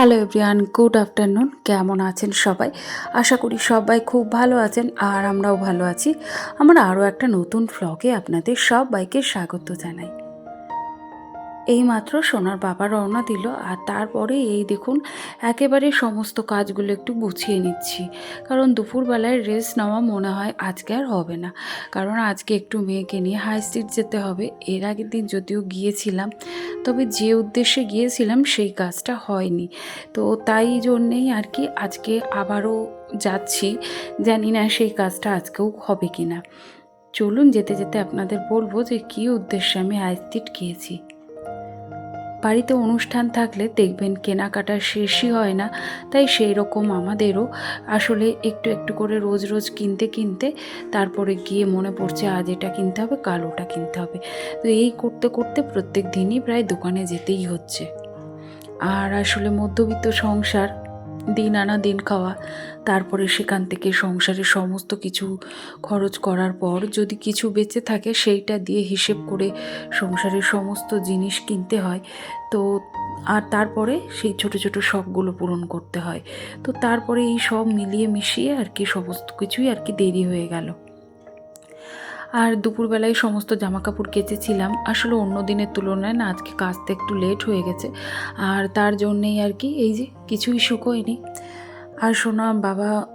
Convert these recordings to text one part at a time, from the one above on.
Hello everyone good afternoon কেমন আছেন সবাই? আশা করি সবাই খুব ভালো আছেন আর আমরাও ভালো আছি। আমরা আরও একটা নতুন ফ্লগে আপনাদের সবাইকে স্বাগত জানাই। এই মাত্র সোনার বাবা রওনা দিল আর তারপরে এই দেখুন, একেবারে সমস্ত কাজগুলো একটু গুছিয়ে নিচ্ছি। কারণ দুপুরবেলায় রেস্ট নেওয়া মনে হয় আজকে আর হবে না। কারণ আজকে একটু মেয়েকে নিয়ে হাই স্ট্রিট যেতে হবে। এর আগের দিন যদিও গিয়েছিলাম, তবে যে উদ্দেশ্যে গিয়েছিলাম সেই কাজটা হয়নি। তো তাই জন্যেই আর কি আজকে আবারও যাচ্ছি। জানি না সেই কাজটা আজকেও হবে কি না চলুন যেতে যেতে আপনাদের বলব যে কী উদ্দেশ্যে আমি হাই স্ট্রিট গিয়েছি। বাড়িতে অনুষ্ঠান থাকলে দেখবেন কেনাকাটা শেষই হয় না, তাই সেই রকম আমাদেরও আসলে একটু একটু করে রোজ রোজ কিনতে কিনতে তারপরে গিয়ে মনে পড়ছে, আজ এটা কিনতে হবে, কাল ওটা কিনতে হবে। তো এই করতে করতে প্রত্যেক দিনই প্রায় দোকানে যেতেই হচ্ছে। আর আসলে মধ্যবিত্ত সংসার দিন আনা দিন খাওয়া। তারপরে সেখান থেকে সংসারের সমস্ত কিছু খরচ করার পর যদি কিছু বেঁচে থাকে, সেইটা দিয়ে হিসেব করে সংসারের সমস্ত জিনিস কিনতে হয়। তো, আর তারপরে সেই ছোট ছোট শখগুলো পূরণ করতে হয়। তো তারপরে এই সব মিলিয়ে মিশিয়ে আর কি সমস্ত কিছুই আর কি দেরি হয়ে গেল। আর দুপুরবেলায় সমস্ত জামা কাপড় কেচেছিলাম। আসলে অন্য দিনের তুলনায় না, আজকে কাচতে একটু লেট হয়ে গেছে। আর তার জন্যেই আর কি, এই যে কিছুই শুকোয়নি। আর শোনা বাবা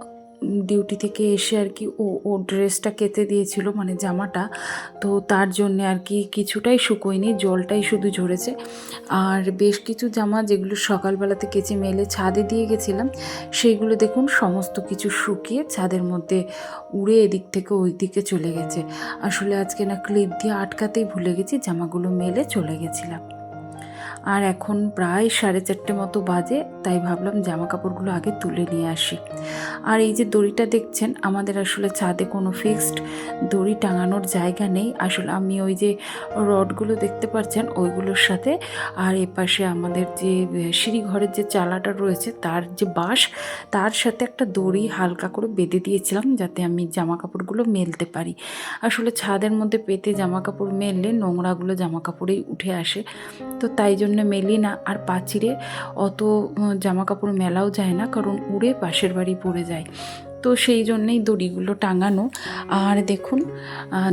ডিউটি থেকে এসে আর কি ও ও ড্রেসটা কেটে দিয়েছিল মানে জামাটা। তো তার জন্যে আর কি কিছুটাই শুকোয়নি, জলটাই শুধু ঝরেছে। আর বেশ কিছু জামা যেগুলো সকালবেলাতে কেচে মেলে ছাদে দিয়ে গেছিলাম, সেইগুলো দেখুন সমস্ত কিছু শুকিয়ে ছাদের মধ্যে উড়ে এদিক থেকে ওই দিকে চলে গেছে। আসলে আজকে না ক্লিপ দিয়ে আটকাতেই ভুলে গেছি, জামাগুলো মেলে চলে গেছিলাম। আর এখন প্রায় সাড়ে চারটে মতো বাজে, তাই ভাবলাম জামা কাপড়গুলো আগে তুলে নিয়ে আসি। আর এই যে দড়িটা দেখছেন, আমাদের আসলে ছাদে কোনো ফিক্সড দড়ি টাঙানোর জায়গা নেই। আসলে আমি ওই যে রডগুলো দেখতে পাচ্ছেন, ওইগুলোর সাথে আর এপাশে আমাদের যে সিঁড়ি ঘরের যে চালাটা রয়েছে, তার যে বাঁশ, তার সাথে একটা দড়ি হালকা করে বেঁধে দিয়েছিলাম যাতে আমি জামা কাপড়গুলো মেলতে পারি। আসলে ছাদের মধ্যে পেতে জামা কাপড় মেললে নোংরাগুলো জামা কাপড়েই উঠে আসে। তো তাই জন্য মেলি না আর পাচিরে অত জামা কাপড় মেলাও যায় না, কারণ উড়ে পাশের বাড়ি পড়ে যায়। তো সেই জন্যেই দড়িগুলো টাঙানো। আর দেখুন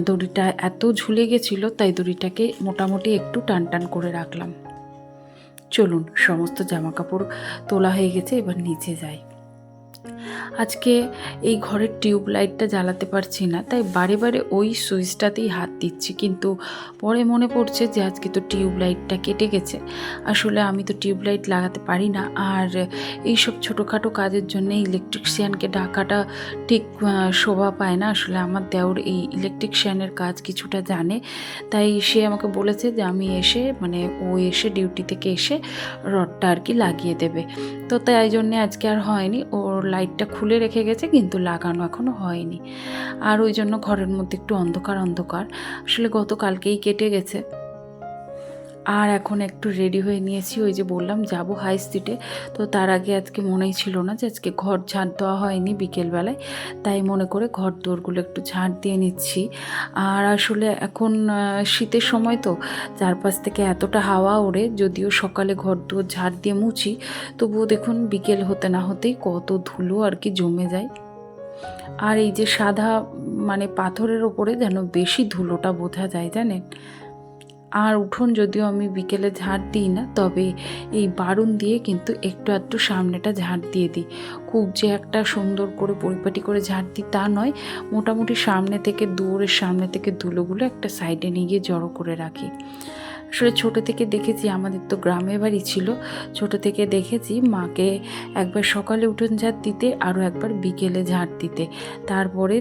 দড়িটা এত ঝুলে গেছিল, তাই দড়িটাকে মোটামুটি একটু টান টান করে রাখলাম। চলুন, সমস্ত জামা কাপড় তোলা হয়ে গেছে, এবার নিচে যাই। আজকে এই ঘরের টিউব লাইটটা জ্বালাতে পারছি না, তাই বারে বারে ওই সুইচটাতেই হাত দিচ্ছি। কিন্তু পরে মনে পড়ছে যে আজকে তো টিউব লাইটটা কেটে গেছে। আসলে আমি তো টিউব লাইট লাগাতে পারি না। আর এইসব ছোটোখাটো কাজের জন্য ইলেকট্রিশিয়ানকে ডাকাটা ঠিক শোভা পায় না। আসলে আমার দেওর এই ইলেকট্রিশিয়ানের কাজ কিছুটা জানে। তাই সে আমাকে বলেছে যে আমি এসে মানে ও এসে ডিউটি থেকে এসে রডটা আর কি লাগিয়ে দেবে। তো তাই জন্যে আজকে আর হয়নি। ওর লাইটটা খুলে রেখে গেছে, কিন্তু লাগানো এখনও হয়নি। আর ওই জন্য ঘরের মধ্যে একটু অন্ধকার অন্ধকার। আসলে গতকালকেই কেটে গেছে। আর এখন একটু রেডি হয়ে নিয়েছি। ওই যে বললাম, যাব হাই স্ট্রিটে তো তার আগে আজকে মনেই ছিল না যে আজকে ঘর ঝাঁট দেওয়া হয়নি বিকেলবেলায়। তাই মনে করে ঘর দোরগুলো একটু ঝাঁট দিয়ে নিচ্ছি। আর আসলে এখন শীতের সময় তো চারপাশ থেকে এতটা হাওয়া ওড়ে, যদিও সকালে ঘর দুয়ার ঝাড় দিয়ে মুছি, তবুও দেখুন বিকেল হতে না হতেই কত ধুলো আর কি জমে যায়। আর এই যে সাদা মানে পাথরের ওপরে যেন বেশি ধুলোটা বোঝা যায় জানেন? আর উঠোন যদিও আমি বিকেলে ঝাড় দিই না, তবে এই বারুন দিয়ে কিন্তু একটু একটু সামনেটা ঝাড় দিয়ে দিই। খুব যে একটা সুন্দর করে পরিপাটি করে ঝাড় দিই তা নয়, মোটামুটি সামনে থেকে দূরের সামনে থেকে ধুলোগুলো একটা সাইডে নিয়ে গিয়ে জড়ো করে রাখি। আসলে ছোটো থেকে দেখেছি, আমাদের তো গ্রামে বাড়ি ছিল, ছোট থেকে দেখেছি মাকে একবার সকালে উঠোন ঝাড় দিতে, আরও একবার বিকেলে ঝাড় দিতে। তারপরে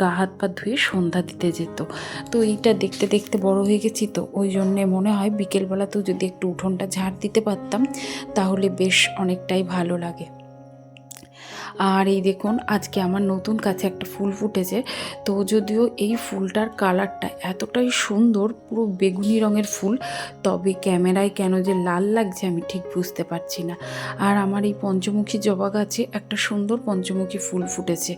গা হাত পা ধুয়ে সন্ধ্যা দিতে যেত। তো এইটা দেখতে দেখতে বড় হয়ে গেছি তো, ওই জন্যে মনে হয় বিকেলবেলাতেও যদি একটু উঠোনটা ঝাড় দিতে পারতাম, তাহলে বেশ অনেকটাই ভালো লাগে। আর এই দেখুন, আজকে আমার নতুন কাছে একটা ফুল ফুটেছে। তো যদিও এই ফুলটার কালারটা এতটাই সুন্দর, পুরো বেগুনি রঙের ফুল, তবে ক্যামেরায় কেন যে লাল লাগছে আমি ঠিক বুঝতে পারছি না। আর আমার এই পঞ্চমুখী জবা গাছে একটা সুন্দর পঞ্চমুখী ফুল ফুটেছে।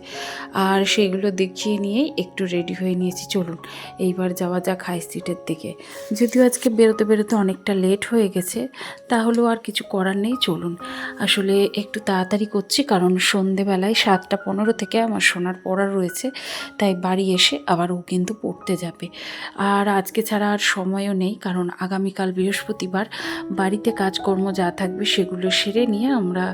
আর সেগুলো দেখিয়ে নিয়েই একটু রেডি হয়ে নিয়েছি। চলুন, এইবার যাওয়া যাক হাই স্ট্রিটের দিকে। যদিও আজকে বেরোতে বেরোতে অনেকটা লেট হয়ে গেছে, তাহলেও আর কিছু করার নেই, চলুন। আসলে একটু তাড়াতাড়ি করছি, কারণ সন্ধেবেলায় সাতটা পনেরো থেকে আমার সোনার পড়া রয়েছে, তাই বাড়ি এসে আবার ও কিন্তু পড়তে যাবে। আর আজকে ছাড়া আর সময়ও নেই, কারণ আগামীকাল বৃহস্পতিবার বাড়িতে কাজকর্ম যা থাকবে সেগুলো সেরে নিয়ে আমরা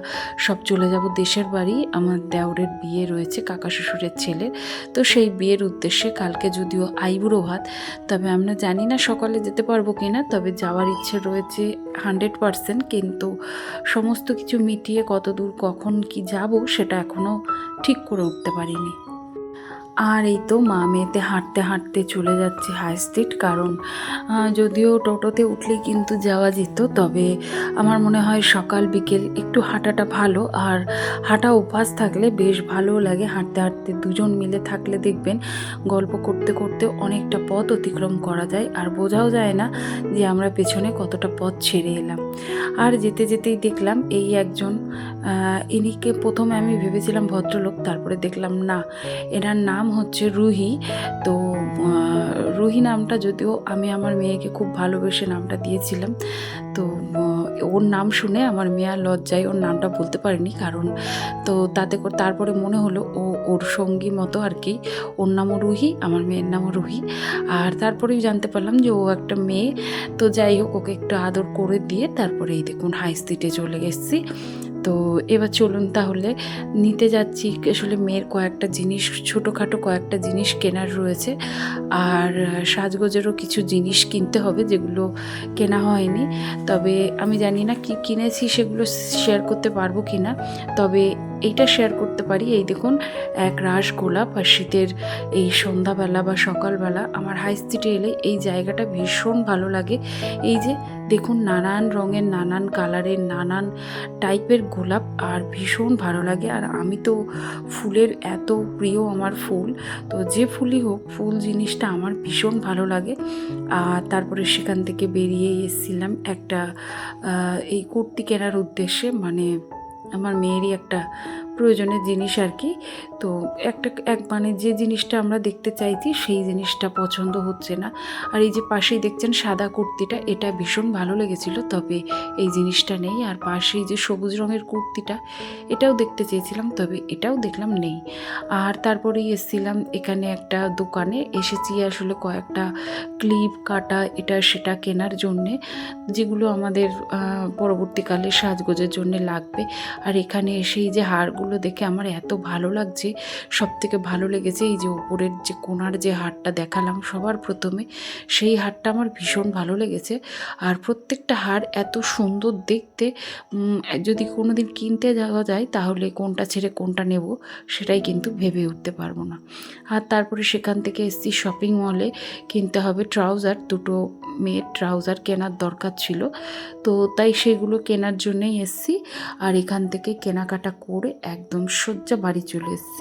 সব চলে যাব দেশের বাড়ি। আমার দেওরের বিয়ে রয়েছে, কাকা শ্বশুরের ছেলের তো সেই বিয়ের উদ্দেশ্যে কালকে যদিও আইবুড়ো ভাত, তবে আমরা জানি না সকালে যেতে পারব কি না তবে যাওয়ার ইচ্ছে রয়েছে হান্ড্রেড পারসেন্ট, কিন্তু সমস্ত কিছু মিটিয়ে কত দূর কখন কি যাব সেটা এখনও ঠিক করে উঠতে পারিনি। আর এই তো মা মেয়েতে হাঁটতে হাঁটতে চলে যাচ্ছে হাই স্ট্রিট কারণ যদিও টোটোতে উঠলেই কিন্তু যাওয়া যেত, তবে আমার মনে হয় সকাল, বিকেল একটু হাঁটাটা ভালো। আর হাঁটা অভ্যাস থাকলে বেশ ভালো লাগে। হাঁটতে হাঁটতে দুজন মিলে থাকলে দেখবেন গল্প করতে করতে অনেকটা পথ অতিক্রম করা যায়। আর বোঝাও যায় না যে আমরা পেছনে কতটা পথ ছেড়ে এলাম। আর যেতে যেতেই দেখলাম এই একজন ইনিকে প্রথমে আমি ভেবেছিলাম ভদ্রলোক, তারপরে দেখলাম না। এনার নাম হচ্ছে রুহি। তো রুহি নামটা যদিও আমি আমার মেয়েকে খুব ভালোবেসে নামটা দিয়েছিলাম। তো ওর নাম শুনে আমার মেয়ে লজ্জায় ওর নামটা বলতে পারিনি। কারণ, তো তাতে তারপরে মনে হলো ও, ওর সঙ্গী মতো আর কি। ওর নামও রুহি, আমার মেয়ের নামও রুহি। আর তারপরেই জানতে পারলাম যে ও একটা মেয়ে। তো যাই হোক, ওকে একটু আদর করে দিয়ে তারপরে এই দেখুন হাই স্ট্রিটে চলে গেছি। তো এবার চলুন তাহলে নিতে যাচ্ছি আসলে মেয়ের কয়েকটা জিনিস, ছোটোখাটো কয়েকটা জিনিস কেনার রয়েছে। আর সাজগোজেরও কিছু জিনিস কিনতে হবে যেগুলো কেনা হয়নি। তবে আমি জানি না কি কিনেছি সেগুলো শেয়ার করতে পারব কি না তবে এইটা শেয়ার করতে পারি। এই দেখুন, এক রাস গোলাপ আর শীতের এই সন্ধ্যাবেলা বা সকালবেলা আমার হাই স্ট্রিটে এলে এই জায়গাটা ভীষণ ভালো লাগে। এই যে দেখুন, নানান রঙের, নানান কালারের নানান টাইপের গোলাপ আর ভীষণ ভালো লাগে। আর আমি তো ফুলের এত প্রিয় আমার ফুল। তো যে ফুলই হোক, ফুল জিনিসটা আমার ভীষণ ভালো লাগে। আর তারপরে সেখান থেকে বেরিয়ে এসেছিলাম একটা এই কুর্তি কেনার উদ্দেশ্যে। মানে আমার মেয়েরই একটা প্রয়োজনের জিনিস আর কি। তো একটা, এক মানে যে জিনিসটা আমরা দেখতে চাইছি সেই জিনিসটা পছন্দ হচ্ছে না। আর এই যে পাশেই দেখছেন সাদা কুর্তিটা, এটা ভীষণ ভালো লেগেছিল, তবে এই জিনিসটা নেই। আর পাশেই যে সবুজ রঙের কুর্তিটা, এটাও দেখতে চেয়েছিলাম, তবে এটাও দেখলাম নেই। আর তারপরেই এসেছিলাম এখানে একটা দোকানে, এসেছি আসলে কয়েকটা ক্লিপ কাটা, এটা সেটা কেনার জন্যে, যেগুলো আমাদের পরবর্তীকালে সাজগোজের জন্য লাগবে। আর এখানে এসে এই যে হারগুলো দেখে আমার এত ভালো লাগছে সব থেকে ভালো লেগেছে এই যে উপরের যে কোনার যে হারটা দেখালাম সবার প্রথমে, সেই হারটা আমার ভীষণ ভালো লেগেছে। আর প্রত্যেকটা হার এত সুন্দর দেখতে যদি কোনো দিন কিনতে যাওয়া যায় তাহলে কোনটা ছেড়ে কোনটা নেব সেটাই কিন্তু ভেবে উঠতে পারব না। আর তারপরে সেখান থেকে এসছি শপিং মলে কিনতে হবে ট্রাউজার দুটো মেয়ের ট্রাউজার কেনার দরকার ছিল। তো তাই সেগুলো কেনার জন্যেই এসছি। আর এখান থেকে কেনাকাটা করে একদম সোজা বাড়ি চলে এসেছি।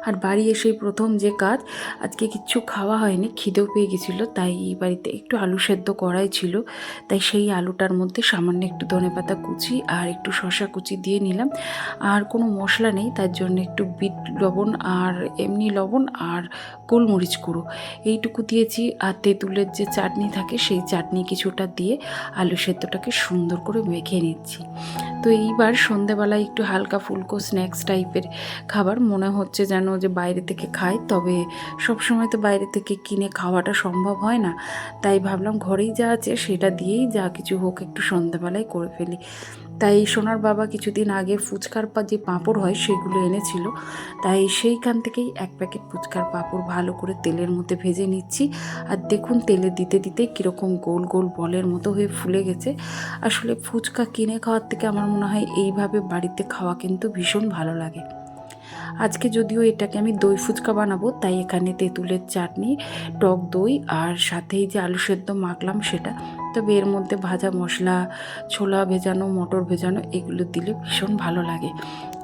আর বাড়ি এসেই প্রথম যে কাজ, আজকে কিচ্ছু খাওয়া হয়নি, খিদেও পেয়ে গেছিল, তাই এই বাড়িতে একটু আলু সেদ্ধ করাই ছিল। তাই সেই আলুটার মধ্যে সামান্য একটু ধনেপাতা কুচি আর একটু শশা কুচি দিয়ে নিলাম। আর কোনো মশলা নেই, তার জন্য একটু বিট লবণ আর এমনি লবণ আর গোলমরিচ গুঁড়ো। এইটুকু দিয়েছি আর তেঁতুলের যে চাটনি থাকে, সেই চাটনি কিছুটা দিয়ে আলু সেদ্ধটাকে সুন্দর করে মেখে নিচ্ছি। তো এইবার সন্ধেবেলায় একটু হালকা ফুলকো স্ন্যাক্স টাইপের খাবার, মনে হচ্ছে যেন যে বাইরে থেকে খাই তবে সব সময় তো বাইরে থেকে কিনে খাওয়াটা সম্ভব হয় না। তাই ভাবলাম ঘরেই যা আছে সেটা দিয়েই যা কিছু হোক একটু সন্ধেবেলায় করে ফেলি। তাই সোনার বাবা কিছুদিন আগে ফুচকার পা, যে পাঁপড় হয় সেগুলো এনেছিল। তাই সেইখান থেকেই এক প্যাকেট ফুচকার পাঁপড় ভালো করে তেলের মধ্যে ভেজে নিচ্ছি। আর দেখুন তেলে দিতে দিতে কীরকম গোল গোল বলের মতো হয়ে ফুলে গেছে। আসলে ফুচকা কিনে খাওয়ার থেকে আমার মনে হয় এইভাবে বাড়িতে খাওয়া কিন্তু ভীষণ ভালো লাগে। আজকে যদিও এটাকে আমি দই ফুচকা বানাবো, তাই এখানে তেঁতুলের চাটনি, টক দই আর সাথেই যে আলু সেদ্ধ মাখলাম সেটা। তবে এর মধ্যে ভাজা মশলা, ছোলা ভেজানো, মটর ভেজানো, এগুলো দিলে ভীষণ ভালো লাগে।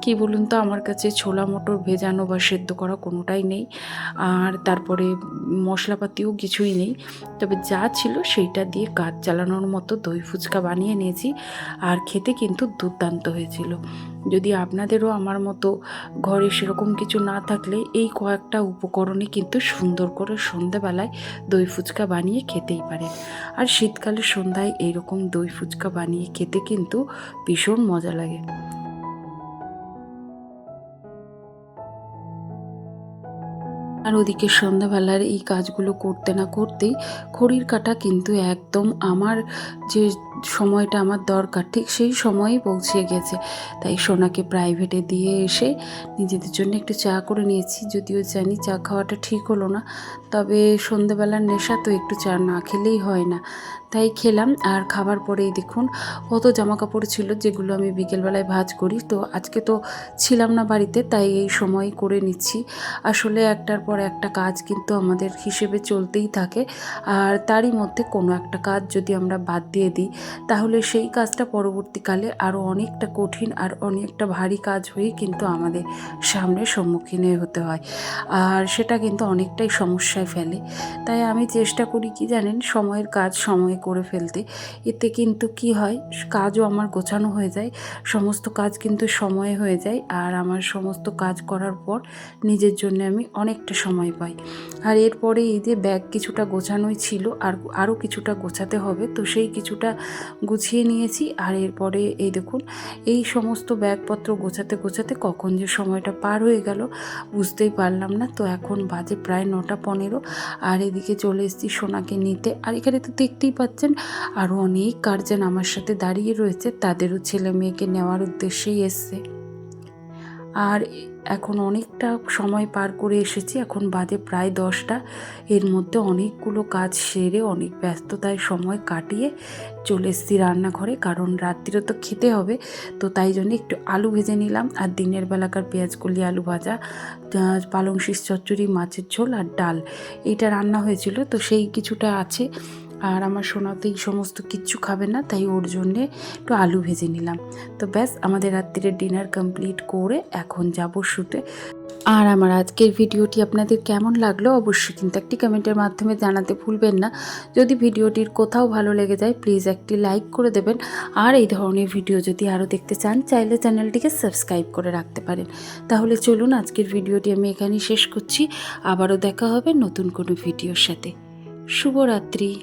কি বলুন তো, আমার কাছে ছোলা মটর ভেজানো বা সেদ্ধ করা কোনোটাই নেই। আর তারপরে মশলাপাতিও কিছুই নেই। তবে যা ছিল সেইটা দিয়ে কাজ চালানোর মতো দই ফুচকা বানিয়ে নিয়েছি। আর খেতে কিন্তু দুর্দান্ত হয়েছিল। যদি আপনাদেরও আমার মতো ঘরে সেরকম কিছু না থাকলে এই কয়েকটা উপকরণে কিন্তু সুন্দর করে সন্ধেবেলায় দই ফুচকা বানিয়ে খেতেই পারেন। আর শীতকালে সন্ধ্যায় এইরকম দই ফুচকা বানিয়ে খেতে কিন্তু ভীষণ মজা লাগে। আর ওদিকে সন্ধ্যাবেলার এই কাজগুলো করতে না করতেই খড়ির কাটা কিন্তু একদম আমার যে সময়টা আমার দরকার। ঠিক সেই সময়েই পৌঁছে গেছে। তাই সোনাকে প্রাইভেটে দিয়ে এসে নিজেদের জন্য একটু চা করে নিয়েছি। যদিও জানি চা খাওয়াটা ঠিক হলো না। তবে সন্ধ্যেবেলার নেশা তো একটু চা না খেলেই হয় না। তাই খেলাম। আর খাবার পরেই দেখুন, কত জামা কাপড় ছিল যেগুলো আমি বিকেলবেলায় ভাজ করি। তো আজকে তো ছিলাম না বাড়িতে, তাই এই সময় করে নিচ্ছি। আসলে একটার পর একটা কাজ কিন্তু আমাদের হিসেবে চলতেই থাকে। আর তারই মধ্যে কোনো একটা কাজ যদি আমরা বাদ দিয়ে দিই তাহলে সেই কাজটা পরবর্তীকালে আরও অনেকটা কঠিন আর অনেকটা ভারী কাজ হয়ে কিন্তু আমাদের সামনে সম্মুখীন হতে হয়। আর সেটা কিন্তু অনেকটাই সমস্যায় ফেলে। তাই আমি চেষ্টা করি কি জানেন, সময়ের কাজ সময়ে করে ফেলতে। এতে কিন্তু কি হয়, কাজও আমার গোছানো হয়ে যায়, সমস্ত কাজ কিন্তু সময়ে হয়ে যায় আর আমার সমস্ত কাজ করার পর নিজের জন্য আমি অনেকটা সময় পাই। আর এরপরে এই যে ব্যাগ কিছুটা গোছানোই ছিল, আর আরও কিছুটা গোছাতে হবে, তো সেই কিছুটা গুছিয়ে নিয়েছি। আর এরপরে এই দেখুন, এই সমস্ত ব্যাগপত্র গোছাতে গোছাতে কখন যে সময়টা পার হয়ে গেল বুঝতেই পারলাম না। তো এখন বাজে প্রায় নটা পনেরো আর এদিকে চলে এসেছি সোনাকে নিতে। আর এখানে তো দেখতেই পাচ্ছেন আরও অনেক গার্জেন আমার সাথে দাঁড়িয়ে রয়েছে। তাদেরও ছেলে মেয়েকে নেওয়ার উদ্দেশ্যেই এসছে। আর এখন অনেকটা সময় পার করে এসেছি। এখন বাজে প্রায় দশটা। এর মধ্যে অনেকগুলো কাজ সেরে, অনেক ব্যস্ততায় সময় কাটিয়ে চলে এসেছি রান্নাঘরে। কারণ রাত্রিরে তো খেতে হবে, তো তাই জন্য একটু আলু ভেজে নিলাম। আর দিনের বেলাকার পেঁয়াজ কলি, আলু ভাজা পালং শীষ চচ্চড়ি, মাছের ঝোল আর ডাল। এইটা রান্না হয়েছিল, তো সেই কিছুটা আছে। আর আমার সোনা তো এই সমস্ত কিচ্ছু খাবে না, তাই ওর জন্যে একটু আলু ভেজে নিলাম। তো ব্যাস, আমাদের রাত্রিরে ডিনার কমপ্লিট করে এখন যাব শুতে। আর আমার আজকের ভিডিওটি আপনাদের কেমন লাগল অবশ্যই কিন্তু একটি কমেন্টের মাধ্যমে জানাতে ভুলবেন না। যদি ভিডিওটির কোথাও ভালো লেগে যায় প্লিজ একটি লাইক করে দেবেন। আর এই ধরনের ভিডিও যদি আরও দেখতে চান, চাইলে চ্যানেলটিকে সাবস্ক্রাইব করে রাখতে পারেন। তাহলে চলুন আজকের ভিডিওটি আমি এখানেই শেষ করছি। আবারও দেখা হবে নতুন কোনো ভিডিওর সাথে। শুভরাত্রি।